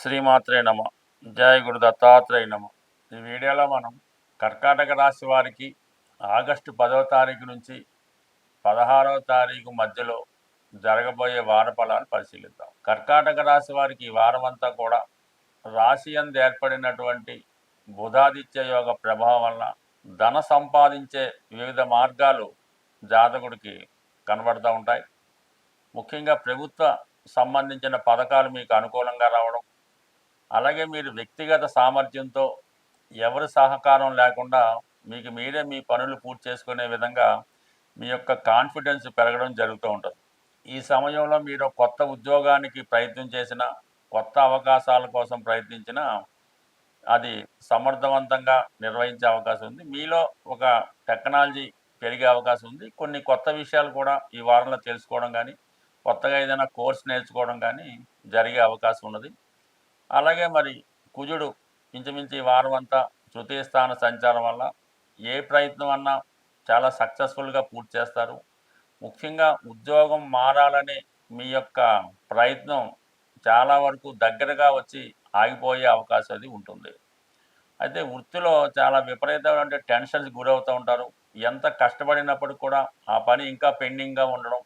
శ్రీమాత్రే నమ. జయ గురు దత్తాత్రేయ నమ. ఈ వీడియోలో మనం కర్కాటక రాశి వారికి ఆగస్టు పదవ తారీఖు నుంచి పదహారవ తారీఖు మధ్యలో జరగబోయే వార ఫలాలు పరిశీలిద్దాం. కర్కాటక రాశి వారికి ఈ వారం అంతా కూడా రాశి అందు ఏర్పడినటువంటి బుధాదిత్య యోగ ప్రభావం వలన ధన సంపాదించే వివిధ మార్గాలు జాతకుడికి కనబడుతూ ఉంటాయి. ముఖ్యంగా ప్రభుత్వ సంబంధించిన పథకాలు మీకు అనుకూలంగా రావడం అలాగే మీరు వ్యక్తిగత సామర్థ్యంతో ఎవరి సహకారం లేకుండా మీకు మీరే మీ పనులు పూర్తి చేసుకునే విధంగా మీ యొక్క కాన్ఫిడెన్స్ పెరగడం జరుగుతూ ఉంటుంది. ఈ సమయంలో మీరు కొత్త ఉద్యోగానికి ప్రయత్నం చేసిన కొత్త అవకాశాల కోసం ప్రయత్నించిన అది సమర్థవంతంగా నిర్వహించే అవకాశం ఉంది. మీలో ఒక టెక్నాలజీ పెరిగే అవకాశం ఉంది. కొన్ని కొత్త విషయాలు కూడా ఈ వారంలో తెలుసుకోవడం కానీ కొత్తగా ఏదైనా కోర్స్ నేర్చుకోవడం కానీ జరిగే అవకాశం ఉన్నది. అలాగే మరి కుజుడు ఇంచుమించు ఈ వారం అంతా తృతీయ స్థాన సంచారం వల్ల ఏ ప్రయత్నం అన్నా చాలా సక్సెస్ఫుల్గా పూర్తి చేస్తారు. ముఖ్యంగా ఉద్యోగం మారాలనే మీ యొక్క ప్రయత్నం చాలా వరకు దగ్గరగా వచ్చి ఆగిపోయే అవకాశం అది ఉంటుంది. అయితే వృత్తిలో చాలా విపరీతమైన టెన్షన్స్ గురవుతూ ఉంటారు. ఎంత కష్టపడినప్పటికి కూడా ఆ పని ఇంకా పెండింగ్గా ఉండడం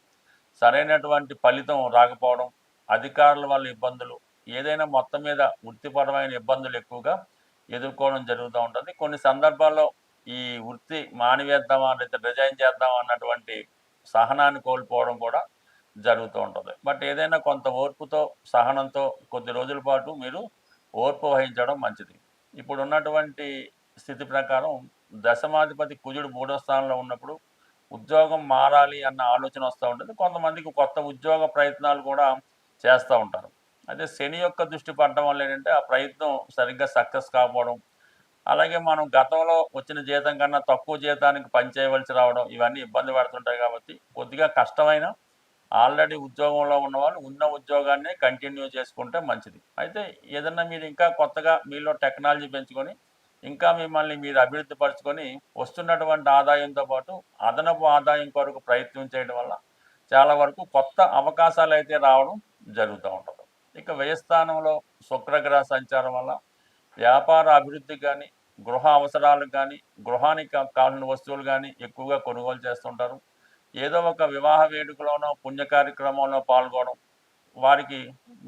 సరైనటువంటి ఫలితం రాకపోవడం అధికారుల వల్ల ఇబ్బందులు ఏదైనా మొత్తం మీద వృత్తిపరమైన ఇబ్బందులు ఎక్కువగా ఎదుర్కోవడం జరుగుతూ ఉంటుంది. కొన్ని సందర్భాల్లో ఈ వృత్తి మానివేద్దామా లేదా రిజైన్ చేద్దాం అన్నటువంటి సహనాన్ని కోల్పోవడం కూడా జరుగుతూ ఉంటుంది. బట్ ఏదైనా కొంత ఓర్పుతో సహనంతో కొద్ది రోజుల పాటు మీరు ఓర్పు వహించడం మంచిది. ఇప్పుడు ఉన్నటువంటి స్థితి ప్రకారం దశమాధిపతి కుజుడు మూడో స్థానంలో ఉన్నప్పుడు ఉద్యోగం మారాలి అన్న ఆలోచన వస్తూ ఉంటుంది. కొంతమందికి కొత్త ఉద్యోగ ప్రయత్నాలు కూడా చేస్తూ ఉంటారు. అయితే శని యొక్క దృష్టి పడడం వల్ల ఏంటంటే ఆ ప్రయత్నం సరిగ్గా సక్సెస్ కాకపోవడం. అలాగే మనం గతంలో వచ్చిన జీతం కన్నా తక్కువ జీతానికి పనిచేయవలసి రావడం ఇవన్నీ ఇబ్బంది పడుతుంటాయి కాబట్టి కొద్దిగా కష్టమైన ఆల్రెడీ ఉద్యోగంలో ఉన్నవాళ్ళు ఉన్న ఉద్యోగాన్ని కంటిన్యూ చేసుకుంటే మంచిది. అయితే ఏదన్నా మీరు ఇంకా కొత్తగా మీలో టెక్నాలజీ పెంచుకొని ఇంకా మిమ్మల్ని మీరు అభివృద్ధి పరుచుకొని వస్తున్నటువంటి ఆదాయంతో పాటు అదనపు ఆదాయం కొరకు ప్రయత్నం చేయడం వల్ల చాలా వరకు కొత్త అవకాశాలు అయితే రావడం జరుగుతూ ఉంటుంది. ఇక వ్యయస్థానంలో శుక్రగ్రహ సంచారం వల్ల వ్యాపార అభివృద్ధి కానీ గృహ అవసరాలకు కానీ గృహానికి కావాల్సిన వస్తువులు కానీ ఎక్కువగా కొనుగోలు చేస్తుంటారు. ఏదో ఒక వివాహ వేడుకలోనో పుణ్య కార్యక్రమంలో పాల్గొనడం వారికి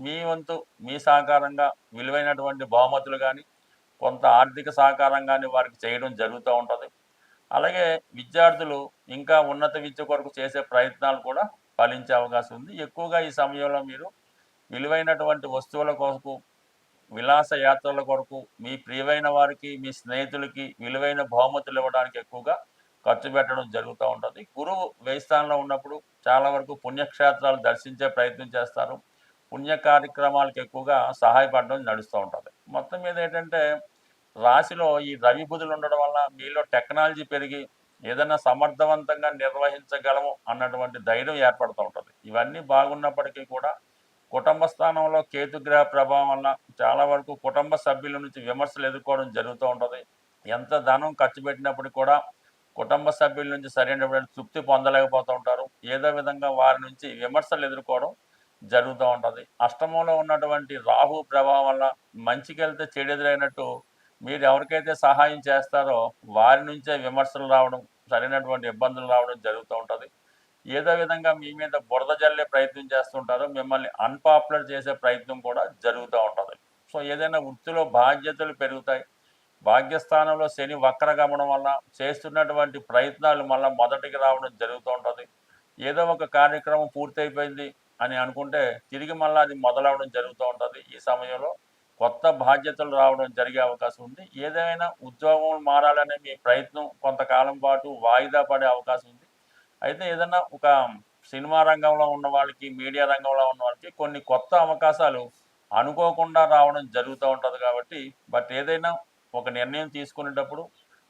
మీ వంతు మీ సహకారంగా విలువైనటువంటి బహుమతులు కానీ కొంత ఆర్థిక సహకారం కానీ వారికి చేయడం జరుగుతూ ఉంటుంది. అలాగే విద్యార్థులు ఇంకా ఉన్నత విద్య కొరకు చేసే ప్రయత్నాలు కూడా ఫలించే అవకాశం ఉంది. ఎక్కువగా ఈ సమయంలో మీరు విలువైనటువంటి వస్తువుల కొరకు విలాస యాత్రల కొరకు మీ ప్రియమైన వారికి మీ స్నేహితులకి విలువైన బహుమతులు ఇవ్వడానికి ఎక్కువగా ఖర్చు పెట్టడం జరుగుతూ ఉంటుంది. గురువు వేస్థానంలో ఉన్నప్పుడు చాలా వరకు పుణ్యక్షేత్రాలు దర్శించే ప్రయత్నం చేస్తారు. పుణ్య కార్యక్రమాలకు ఎక్కువగా సహాయపడడం నడుస్తూ ఉంటుంది. మొత్తం మీద ఏంటంటే రాశిలో ఈ రవి బుధులు ఉండడం వల్ల మీలో టెక్నాలజీ పెరిగి ఏదైనా సమర్థవంతంగా నిర్వహించగలము అన్నటువంటి ధైర్యం ఏర్పడుతూ ఉంటుంది. ఇవన్నీ బాగున్నప్పటికీ కూడా కుటుంబ స్థానంలో కేతుగ్రహ ప్రభావం వల్ల చాలా వరకు కుటుంబ సభ్యుల నుంచి విమర్శలు ఎదుర్కోవడం జరుగుతూ ఉంటుంది. ఎంత ధనం ఖర్చు పెట్టినప్పటికీ కూడా కుటుంబ సభ్యుల నుంచి సరైనటువంటి తృప్తి పొందలేకపోతూ ఉంటారు. ఏదో విధంగా వారి నుంచి విమర్శలు ఎదుర్కోవడం జరుగుతూ ఉంటుంది. అష్టమంలో ఉన్నటువంటి రాహు ప్రభావం వల్ల మంచికి వెళ్తే చెడెదురైనట్టు మీరు ఎవరికైతే సహాయం చేస్తారో వారి నుంచే విమర్శలు రావడం సరైనటువంటి ఇబ్బందులు రావడం జరుగుతూ ఉంటుంది. ఏదో విధంగా మీ మీద బురద జల్లే ప్రయత్నం చేస్తుంటారో మిమ్మల్ని అన్పాపులర్ చేసే ప్రయత్నం కూడా జరుగుతూ ఉంటుంది. సో ఏదైనా వృత్తిలో బాధ్యతలు పెరుగుతాయి. భాగ్యస్థానంలో శని వక్రగమనం వల్ల చేస్తున్నటువంటి ప్రయత్నాలు మళ్ళీ మొదటికి రావడం జరుగుతూ ఉంటుంది. ఏదో ఒక కార్యక్రమం పూర్తయిపోయింది అని అనుకుంటే తిరిగి మళ్ళీ అది మొదలవడం జరుగుతూ ఉంటుంది. ఈ సమయంలో కొత్త బాధ్యతలు రావడం జరిగే అవకాశం ఉంది. ఏదైనా ఉద్యోగం మారాలనే మీ ప్రయత్నం కొంతకాలం పాటు వాయిదా పడే అవకాశం ఉంది. అయితే ఏదైనా ఒక సినిమా రంగంలో ఉన్న వాళ్ళకి మీడియా రంగంలో ఉన్న వాళ్ళకి కొన్ని కొత్త అవకాశాలు అనుకోకుండా రావడం జరుగుతూ ఉంటుంది కాబట్టి బట్ ఏదైనా ఒక నిర్ణయం తీసుకునేటప్పుడు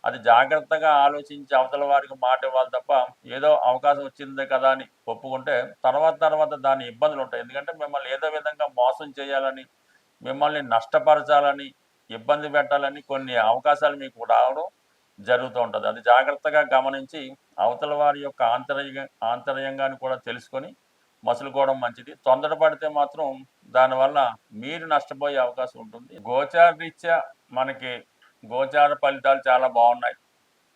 అది జాగ్రత్తగా ఆలోచించి అవతల వారికి మాట ఇవ్వాలి తప్ప ఏదో అవకాశం వచ్చిందే కదా అని ఒప్పుకుంటే తర్వాత తర్వాత దాని ఇబ్బందులు ఉంటాయి. ఎందుకంటే మిమ్మల్ని ఏదో విధంగా మోసం చేయాలని మిమ్మల్ని నష్టపరచాలని ఇబ్బంది పెట్టాలని కొన్ని అవకాశాలు మీకు రావడం జరుగుతూ ఉంటుంది. అది జాగ్రత్తగా గమనించి అవతల వారి యొక్క ఆంతర్య ఆంతర్యంగాన్ని కూడా తెలుసుకొని మసులుకోవడం మంచిది. తొందరపడితే మాత్రం దానివల్ల మీరు నష్టపోయే అవకాశం ఉంటుంది. గోచార రీత్యా మనకి గోచార ఫలితాలు చాలా బాగున్నాయి.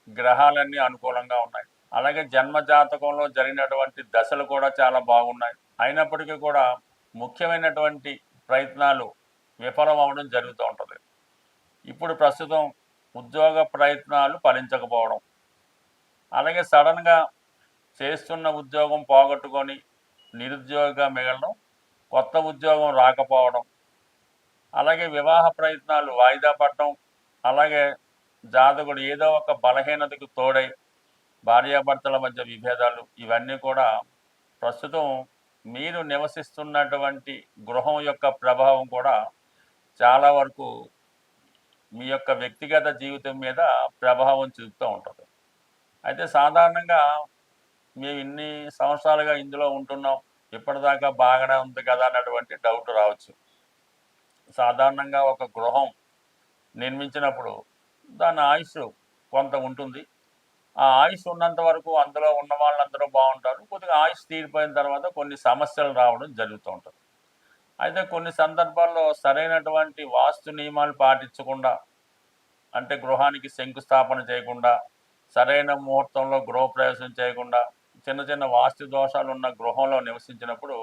గ్రహాలన్నీ అనుకూలంగా ఉన్నాయి. అలాగే జన్మ జాతకంలో జరిగినటువంటి దశలు కూడా చాలా బాగున్నాయి. అయినప్పటికీ కూడా ముఖ్యమైనటువంటి ప్రయత్నాలు విఫలం అవ్వడం జరుగుతూ ఉంటుంది. ఇప్పుడు ప్రస్తుతం ఉద్యోగ ప్రయత్నాలు ఫలించకపోవడం. అలాగే సడన్గా చేస్తున్న ఉద్యోగం పోగొట్టుకొని నిరుద్యోగిగా మిగలడం కొత్త ఉద్యోగం రాకపోవడం అలాగే వివాహ ప్రయత్నాలు వాయిదా పడడం అలాగే జాతకుడు ఏదో ఒక బలహీనతకు తోడై భార్యాభర్తల మధ్య విభేదాలు ఇవన్నీ కూడా ప్రస్తుతం మీరు నివసిస్తున్నటువంటి గృహం యొక్క ప్రభావం కూడా చాలా వరకు మీ యొక్క వ్యక్తిగత జీవితం మీద ప్రభావం చూపుతూ ఉంటుంది. అయితే సాధారణంగా మేము ఇన్ని సంవత్సరాలుగా ఇందులో ఉంటున్నాం. ఇప్పటిదాకా బాగానే ఉంది కదా అన్నటువంటి డౌట్ రావచ్చు. సాధారణంగా ఒక గృహం నిర్మించినప్పుడు దాని ఆయుష్ కొంత ఉంటుంది. ఆ ఆయుష్ ఉన్నంత వరకు అందులో ఉన్న వాళ్ళందరూ బాగుంటారు. కొద్దిగా ఆయుష్ తీరిపోయిన తర్వాత కొన్ని సమస్యలు రావడం జరుగుతూ ఉంటుంది. అయితే కొన్ని సందర్భాల్లో సరైనటువంటి వాస్తు నియమాలు పాటించకుండా అంటే గృహానికి శంకుస్థాపన చేయకుండా సరైన ముహూర్తంలో గృహప్రవేశం చేయకుండా చిన్న చిన్న వాస్తు దోషాలు ఉన్న గృహంలో నివసించినప్పుడు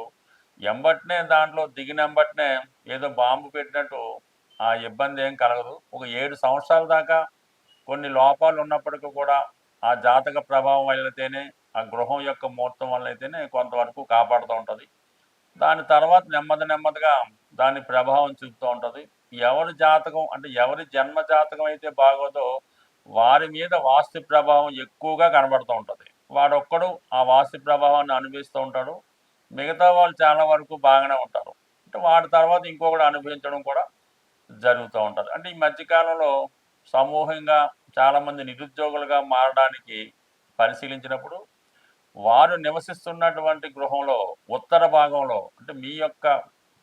ఎంబట్నే దాంట్లో దిగినెంబట్నే ఏదో బాంబు పెట్టినట్టు ఆ ఇబ్బంది ఏం కలగదు. ఒక ఏడు సంవత్సరాల దాకా కొన్ని లోపాలు ఉన్నప్పటికీ కూడా ఆ జాతక ప్రభావం వల్లైతేనే ఆ గృహం యొక్క ముహూర్తం వల్ల అయితేనే కొంతవరకు కాపాడుతూ ఉంటుంది. దాని తర్వాత నెమ్మది నెమ్మదిగా దాని ప్రభావం చూపుతూ ఉంటుంది. ఎవరి జాతకం అంటే ఎవరి జన్మ జాతకం అయితే బాగోదో వారి మీద వాస్తు ప్రభావం ఎక్కువగా కనబడుతూ ఉంటుంది. వాడొక్కడు ఆ వాస్తు ప్రభావాన్ని అనుభవిస్తూ ఉంటాడు. మిగతా వాళ్ళు చాలా వరకు బాగానే ఉంటారు. అంటే వాడి తర్వాత ఇంకొకటి అనుభవించడం కూడా జరుగుతూ ఉంటుంది. అంటే ఈ మధ్యకాలంలో సమూహంగా చాలామంది నిరుద్యోగులుగా మారడానికి పరిశీలించినప్పుడు వారు నివసిస్తున్నటువంటి గృహంలో ఉత్తర భాగంలో అంటే మీ యొక్క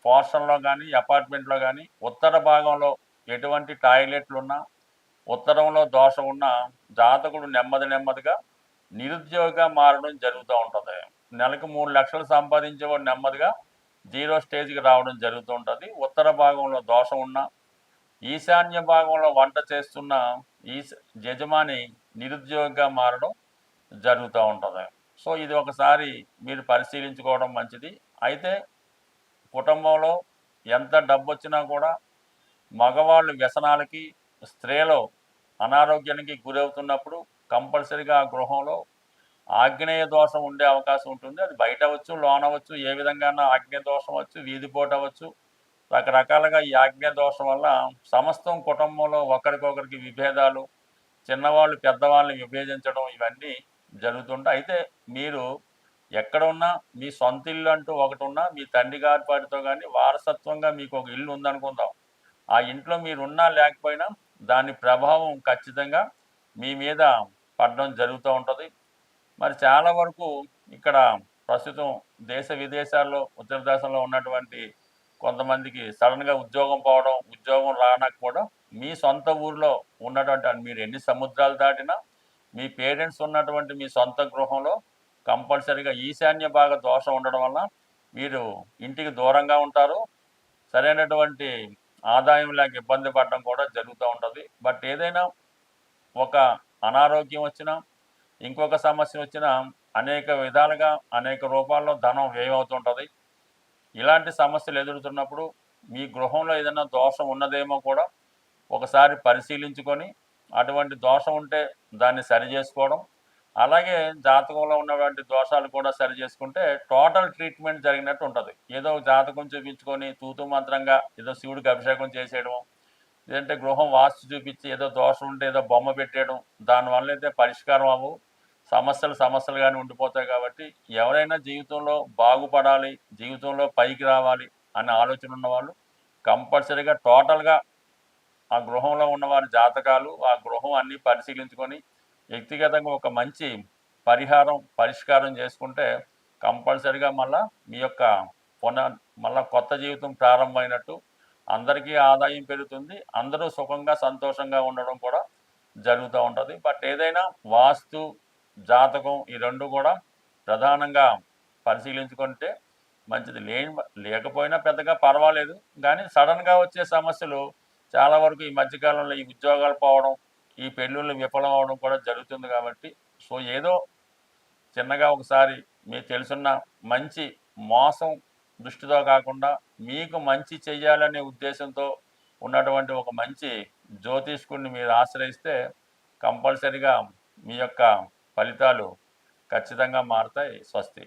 పోర్షన్లో కానీ అపార్ట్మెంట్లో కానీ ఉత్తర భాగంలో ఎటువంటి టాయిలెట్లు ఉన్నా ఉత్తరంలో దోషం ఉన్నా జాతకుడు నెమ్మది నెమ్మదిగా నిరుద్యోగిగా మారడం జరుగుతూ ఉంటుంది. నెలకు మూడు లక్షలు సంపాదించేవాడు నెమ్మదిగా జీరో స్టేజ్కి రావడం జరుగుతూ ఉంటుంది. ఉత్తర భాగంలో దోషం ఉన్నా ఈశాన్య భాగంలో వంట చేస్తున్న ఈ యజమాని నిరుద్యోగిగా మారడం జరుగుతూ ఉంటుంది. సో ఇది ఒకసారి మీరు పరిశీలించుకోవడం మంచిది. అయితే కుటుంబంలో ఎంత డబ్బు వచ్చినా కూడా మగవాళ్ళు వ్యసనాలకి స్త్రీలు అనారోగ్యానికి గురవుతున్నప్పుడు కంపల్సరిగా ఆ గృహంలో ఆగ్నేయ దోషం ఉండే అవకాశం ఉంటుంది. అది బయట అవ్వచ్చు లోనవచ్చు అవ్వచ్చు ఏ విధంగా ఆగ్నేయ దోషం అవచ్చు వీధిపోటు అవ్వచ్చు రకరకాలుగా ఈ ఆజ్ఞ దోషం వల్ల సమస్తం కుటుంబంలో ఒకరికొకరికి విభేదాలు చిన్నవాళ్ళు పెద్దవాళ్ళని విభేదించడం ఇవన్నీ జరుగుతుంటాయి అయితే మీరు ఎక్కడ ఉన్నా మీ సొంత ఇల్లు అంటూ ఒకటి ఉన్నా మీ తండ్రి గారి పాటితో కానీ వారసత్వంగా మీకు ఒక ఇల్లు ఉందనుకుందాం. ఆ ఇంట్లో మీరు ఉన్నా లేకపోయినా దాని ప్రభావం ఖచ్చితంగా మీ మీద పడడం జరుగుతూ ఉంటుంది. మరి చాలా వరకు ఇక్కడ ప్రస్తుతం దేశ విదేశాల్లో ఉత్తర దేశంలో ఉన్నటువంటి కొంతమందికి సడన్గా ఉద్యోగం పోవడం ఉద్యోగం రానకపోవడం మీ సొంత ఊర్లో ఉన్నటువంటి మీరు ఎన్ని సముద్రాలు దాటినా మీ పేరెంట్స్ ఉన్నటువంటి మీ సొంత గృహంలో కంపల్సరీగా ఈశాన్య భాగ దోషం ఉండడం వల్ల మీరు ఇంటికి దూరంగా ఉంటారు. సరైనటువంటి ఆదాయం లేక ఇబ్బంది పడడం కూడా జరుగుతూ ఉంటుంది. బట్ ఏదైనా ఒక అనారోగ్యం వచ్చినా ఇంకొక సమస్య వచ్చినా అనేక విధాలుగా అనేక రూపాల్లో ధనం వ్యయం అవుతుంటుంది ఇలాంటి సమస్యలు ఎదురుతున్నప్పుడు మీ గృహంలో ఏదైనా దోషం ఉన్నదేమో కూడా ఒకసారి పరిశీలించుకొని అటువంటి దోషం ఉంటే దాన్ని సరి చేసుకోవడం. అలాగే జాతకంలో ఉన్నటువంటి దోషాలు కూడా సరి చేసుకుంటే టోటల్ ట్రీట్మెంట్ జరిగినట్టు ఉంటుంది. ఏదో జాతకం చూపించుకొని తూతు మంత్రంగా ఏదో శివుడికి అభిషేకం చేసేయడం లేదంటే గృహం వాస్తు చూపించి ఏదో దోషం ఉంటే ఏదో బొమ్మ పెట్టేయడం దానివల్ల అయితే పరిష్కారం అవ్వు. సమస్యలు సమస్యలుగానే ఉండిపోతాయి కాబట్టి ఎవరైనా జీవితంలో బాగుపడాలి జీవితంలో పైకి రావాలి అనే ఆలోచన ఉన్నవాళ్ళు కంపల్సరీగా టోటల్గా ఆ గృహంలో ఉన్నవారి జాతకాలు ఆ గృహం అన్నీ పరిశీలించుకొని వ్యక్తిగతంగా ఒక మంచి పరిహారం పరిష్కారం చేసుకుంటే కంపల్సరిగా మళ్ళా మీ యొక్క పున మళ్ళా కొత్త జీవితం ప్రారంభమైనట్టు అందరికీ ఆదాయం పెరుగుతుంది. అందరూ సుఖంగా సంతోషంగా ఉండడం కూడా జరుగుతూ ఉంటుంది. బట్ ఏదైనా వాస్తు జాతకం ఈ రెండు కూడా ప్రధానంగా పరిశీలించుకుంటే మంచిది. లేని లేకపోయినా పెద్దగా పర్వాలేదు. కానీ సడన్గా వచ్చే సమస్యలు చాలా వరకు ఈ మధ్యకాలంలో ఈ ఉద్యోగాలు పోవడం ఈ పెళ్ళిళ్ళు విఫలం అవడం కూడా జరుగుతుంది కాబట్టి సో ఏదో చిన్నగా ఒకసారి మీకు తెలుసున్న మంచి మోసం దృష్టితో కాకుండా మీకు మంచి చెయ్యాలనే ఉద్దేశంతో ఉన్నటువంటి ఒక మంచి జ్యోతిష్కుడిని మీరు ఆశ్రయిస్తే కంపల్సరిగా మీ యొక్క ఫలితాలు ఖచ్చితంగా మారుతాయి. స్వస్తి.